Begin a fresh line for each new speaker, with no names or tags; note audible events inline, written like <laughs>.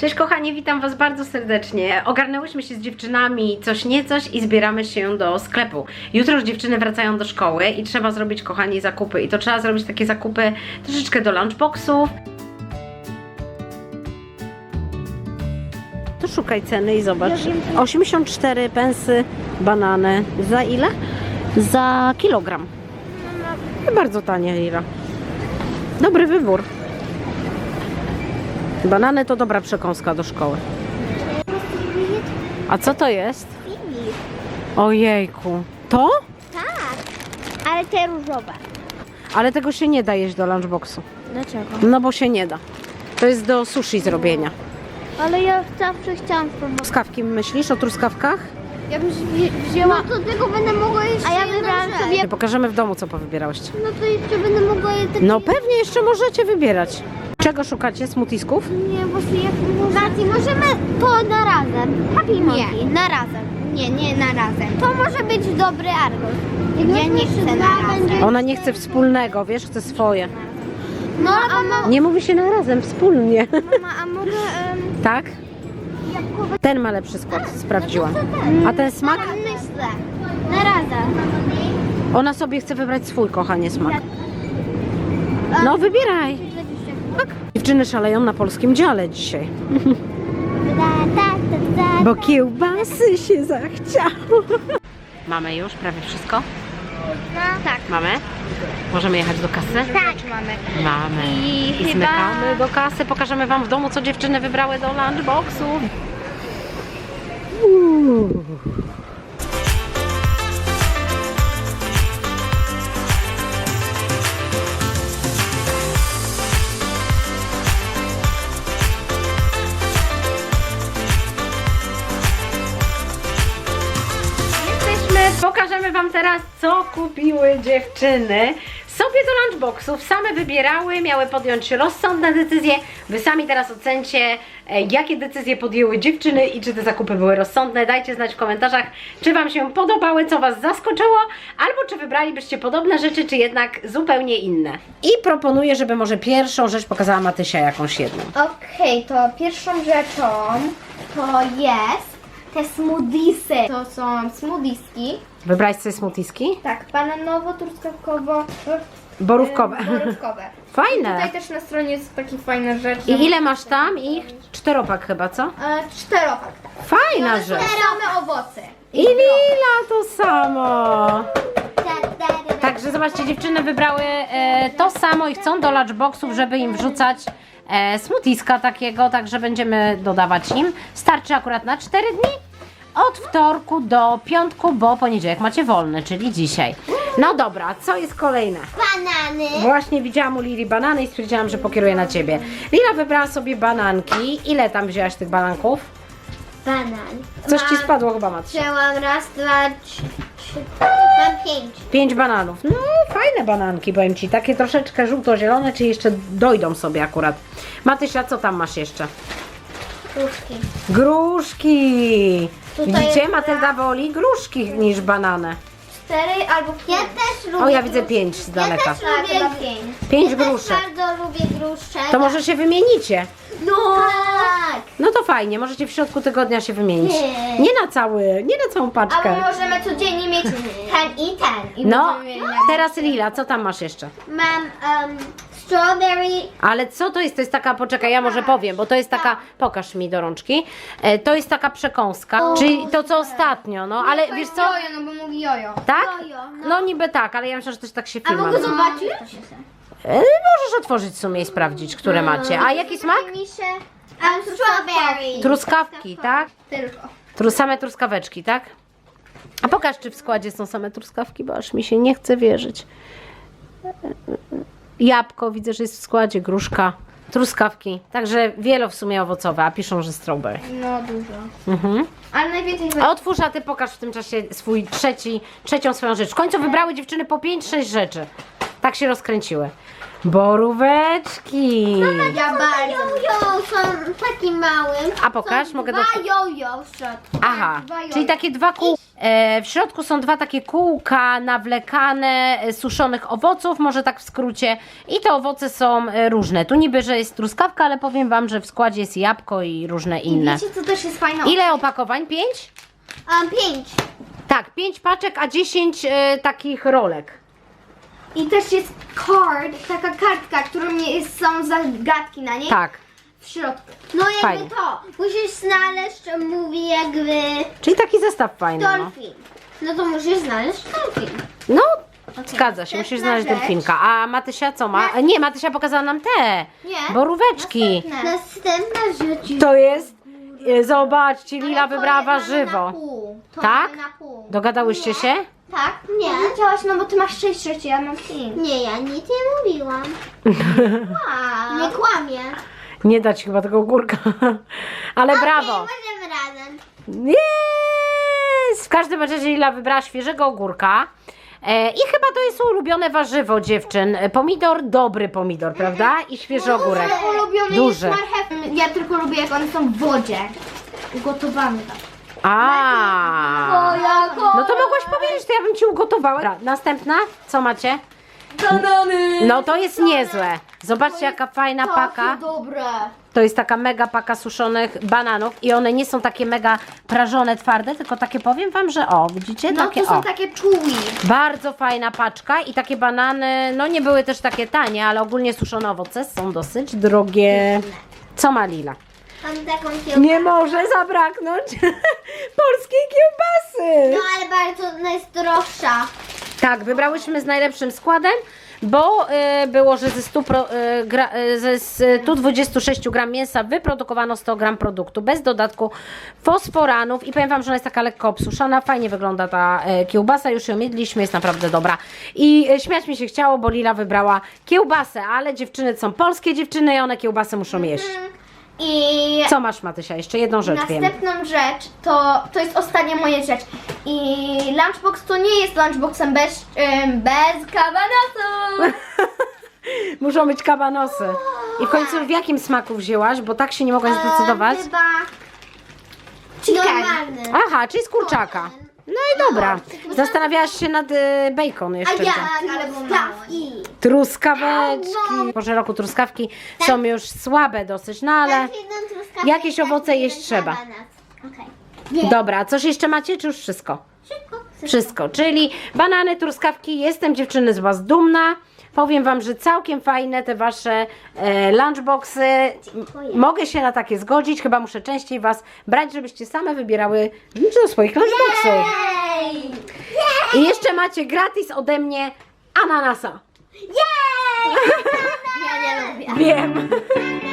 Cześć kochani, witam Was bardzo serdecznie. Ogarnęłyśmy się z dziewczynami coś nie coś i zbieramy się do sklepu. Jutro już dziewczyny wracają do szkoły i trzeba zrobić kochani zakupy. I to trzeba zrobić takie zakupy troszeczkę do lunchboxów. To szukaj ceny i zobacz. 84 pensy banany. Za ile? Za kilogram. Bardzo tanie lira. Dobry wybór. Banany to dobra przekąska do szkoły. A co to jest? Ojejku. To?
Tak, ale te różowe.
Ale tego się nie da jeść do lunchboxu.
Dlaczego?
No bo się nie da. To jest do sushi zrobienia.
Ale ja zawsze chciałam spróbować.
Truskawki myślisz o truskawkach?
Ja bym wzięła... No to tego będę mogła jeść A ja wybrałam sobie...
Pokażemy w domu, co powybierałyście.
No to jeszcze będę mogła jeść takie...
No pewnie jeszcze możecie wybierać. Czego szukacie? Smutisków?
Nie, właśnie jak Bardziej możemy to na razem. Happy Nie, na razem. Nie, nie na razem. To może być dobry Argos. Ja nie chcę na razem.
Ona nie chce wspólnego, wiesz, chce swoje.
No, a mama...
Nie mówi się na razem, wspólnie.
Mama, a mogę... Um,
Tak?
jabłkowe...
Ten ma lepszy skład, sprawdziłam. A ten smak?
Myślę. Na razem.
Ona sobie chce wybrać swój, kochanie, smak. No wybieraj. Tak. Dziewczyny szaleją na polskim dziale dzisiaj. <laughs> Bo kiełbasy się zachciało. Mamy już prawie wszystko?
No, tak.
Mamy? Możemy jechać do kasy?
Tak, mamy.
Mamy.
I
I
chyba-
zmykamy do kasy. Pokażemy Wam w domu, co dziewczyny wybrały do lunchboxu. Uuu. Pokażemy Wam teraz, co kupiły dziewczyny sobie do lunchboxów. Same wybierały, miały podjąć rozsądne decyzje. Wy sami teraz ocencie, e, jakie decyzje podjęły dziewczyny i czy te zakupy były rozsądne. Dajcie znać w komentarzach, czy Wam się podobały, co Was zaskoczyło, albo czy wybralibyście podobne rzeczy, czy jednak zupełnie inne. I proponuję, żeby może pierwszą rzecz pokazała Matysia jakąś jedną.
Okej, to pierwszą rzeczą to jest te smoothiesy. To są smoothiski.
Wybrać sobie smoothiski?
Tak, bananowo, truskawkowo,
Borówkowe.
e, borówkowe. <laughs>
Fajne.
Tutaj też na stronie jest takie fajne rzeczy.
I ile masz tam? Ich czteropak chyba, co?
E, czteropak.
Fajna rzecz.
same owoce.
I Lila to samo. Także zobaczcie, dziewczyny wybrały e, to samo i chcą do lunchboxów, żeby im wrzucać e, smoothiska takiego, także będziemy dodawać im. Starczy akurat na 4 dni. Od wtorku do piątku, bo poniedziałek macie wolny, czyli dzisiaj. No dobra, co jest kolejne?
Banany.
Właśnie widziałam u Lili banany i stwierdziłam, że pokieruję na ciebie. Lila wybrała sobie bananki. Ile tam wzięłaś tych bananków?
Banan.
Coś ci spadło chyba, Matka.
Wzięłam raz, dwa, trzy, trzy. Mam pięć.
Pięć bananów. No, fajne bananki, powiem Ci. Takie troszeczkę żółto-zielone, czy jeszcze dojdą sobie akurat. Matysia, co tam masz jeszcze?
Kruszki.
Gruszki!
Tutaj
Widzicie,
jest
Matylda woli gruszki niż banany.
Cztery albo pięć. Ja też lubię
O, ja widzę pięć z daleka.
Ja też lubię pięć.
Pięć
ja
gruszek.
też bardzo lubię gruszek.
To może się wymienicie.
No tak.
No to fajnie, możecie w środku tygodnia się wymienić.
Nie.
Nie na cały, nie na całą paczkę.
Albo możemy codziennie mieć <laughs> ten i ten. I
No,
będziemy mieli
teraz Lila, co tam masz jeszcze?
Mam um, strawberry.
Ale co to jest? To jest taka, poczekaj, ja może powiem, bo to jest taka, pokaż mi do rączki. E, To jest taka przekąska, czyli to co ostatnio, no ale wiesz co?
Jojo, no bo mówi jojo.
Tak?
Jojo, no.
No niby tak, ale ja myślę, że też tak się
A
filma.
mogę zobaczyć?
E, Możesz otworzyć w sumie i sprawdzić, które macie. A jaki smak?
Mi się... Um, strawberry.
Truskawki, tak?
Tylko.
Tru, same truskaweczki, tak? A pokaż, czy w składzie są same truskawki, bo aż mi się nie chce wierzyć. Jabłko, widzę, że jest w składzie, gruszka, truskawki. Także wielo w sumie owocowe, a piszą, że strawberry.
No dużo.
Mhm.
Ale najwięcej...
A Otwórz, a ty pokaż w tym czasie swój trzeci, trzecią swoją rzecz. W końcu wybrały dziewczyny po 5-6 rzeczy. Tak się rozkręciły. Boróweczki.
Ja bardzo. Jojo są takim małym.
A pokaż,
są
mogę
dwa
do...
jojo w środku.
Aha,
Dwa jojo.
czyli takie dwa kół. E, w środku są dwa takie kółka nawlekane e, suszonych owoców, może tak w skrócie. I te owoce są e, różne. Tu niby, że jest truskawka, ale powiem Wam, że w składzie jest jabłko i różne inne.
Wiecie, co też jest fajne?
Ile opakowań? Pięć?
Um, pięć.
Tak, pięć paczek, a dziesięć e, takich rolek.
I też jest card, taka kartka, którą jest, są zagadki na niej.
Tak.
W środku. No jakby
Fajnie.
to. Musisz znaleźć, mówi jakby
Czyli taki zestaw fajny. No,
dolfin. No to musisz znaleźć dolfin.
no zgadza się, musisz
Następna
znaleźć
rzecz.
delfinka. A Matysia co ma? E, Nie, Matysia pokazała nam te
Nie.
boróweczki.
Następna rzecz.
To jest, e, zobaczcie, Lila wybrała warzywo.
To
Tak?
mamy na pół.
Dogadałyście się?
Tak? Nie. Powiedziałaś, no bo ty masz sześć rzeczy, ja mam pięć. Nie, ja nic nie mówiłam. <laughs> Nie kłamie.
Nie dać chyba tego ogórka. <laughs> Ale brawo.
możemy razem.
Jest! W każdym razie Lila wybrała świeżego ogórka. E, I chyba to jest ulubione warzywo dziewczyn. E, Pomidor, dobry pomidor, prawda? I świeży ogórek.
Mój ulubiony
Duży.
jest marchew. Ja tylko lubię, jak one są w wodzie. Ugotowane tak.
A. No to mogłaś powiedzieć, to ja bym ci ugotowała. Dobra, Następna, co macie?
Banany!
No to jest niezłe. Zobaczcie jaka fajna paka.
dobre.
To jest taka mega paka suszonych bananów i one nie są takie mega prażone, twarde, tylko takie powiem wam, że o, widzicie?
No
takie
to są
o.
takie czuły.
Bardzo fajna paczka i takie banany, no nie były też takie tanie, ale ogólnie suszone owoce są dosyć drogie. Co ma Lila?
Mam taką kiełbasę.
Nie może zabraknąć <laughs> polskiej kiełbasy.
No ale bardzo, ona jest droższa.
Tak, wybrałyśmy z najlepszym składem, bo y, było, że ze, 100 pro, y, gra, y, ze 126 gram mięsa wyprodukowano 100 gram produktu bez dodatku fosforanów i powiem Wam, że ona jest taka lekko obsuszona, fajnie wygląda ta kiełbasa, już ją jedliśmy, jest naprawdę dobra. I śmiać mi się chciało, bo Lila wybrała kiełbasę, ale dziewczyny są polskie dziewczyny i one kiełbasę muszą jeść.
I
Co masz Matysia? Jeszcze jedną rzecz wiem.
następną rzecz to, to jest ostatnia moja rzecz. I lunchbox to nie jest lunchboxem bez, ym, bez kabanosu. <laughs>
Muszą być kabanosy. I w końcu w jakim smaku wzięłaś, bo tak się nie mogłaś zdecydować.
Chyba chicken.
Aha, czyli z kurczaka. No i dobra. Zastanawiałaś się nad y, bacon jeszcze. gdzie.
ale truskawki.
Truskaweczki. Po roku truskawki są już słabe dosyć, no ale jakieś owoce jeść trzeba. Dobra, a coś jeszcze macie, czy już wszystko? Wszystko, czyli banany, truskawki. Jestem dziewczyny z Was dumna. Powiem Wam, że całkiem fajne te Wasze e, lunchboxy. M- Mogę się na takie zgodzić, chyba muszę częściej Was brać, żebyście same wybierały rzeczy do swoich lunchboxów.
Jej!
I jeszcze macie gratis ode mnie ananasa.
Jej! <laughs> Ja nie lubię.
Wiem. <laughs>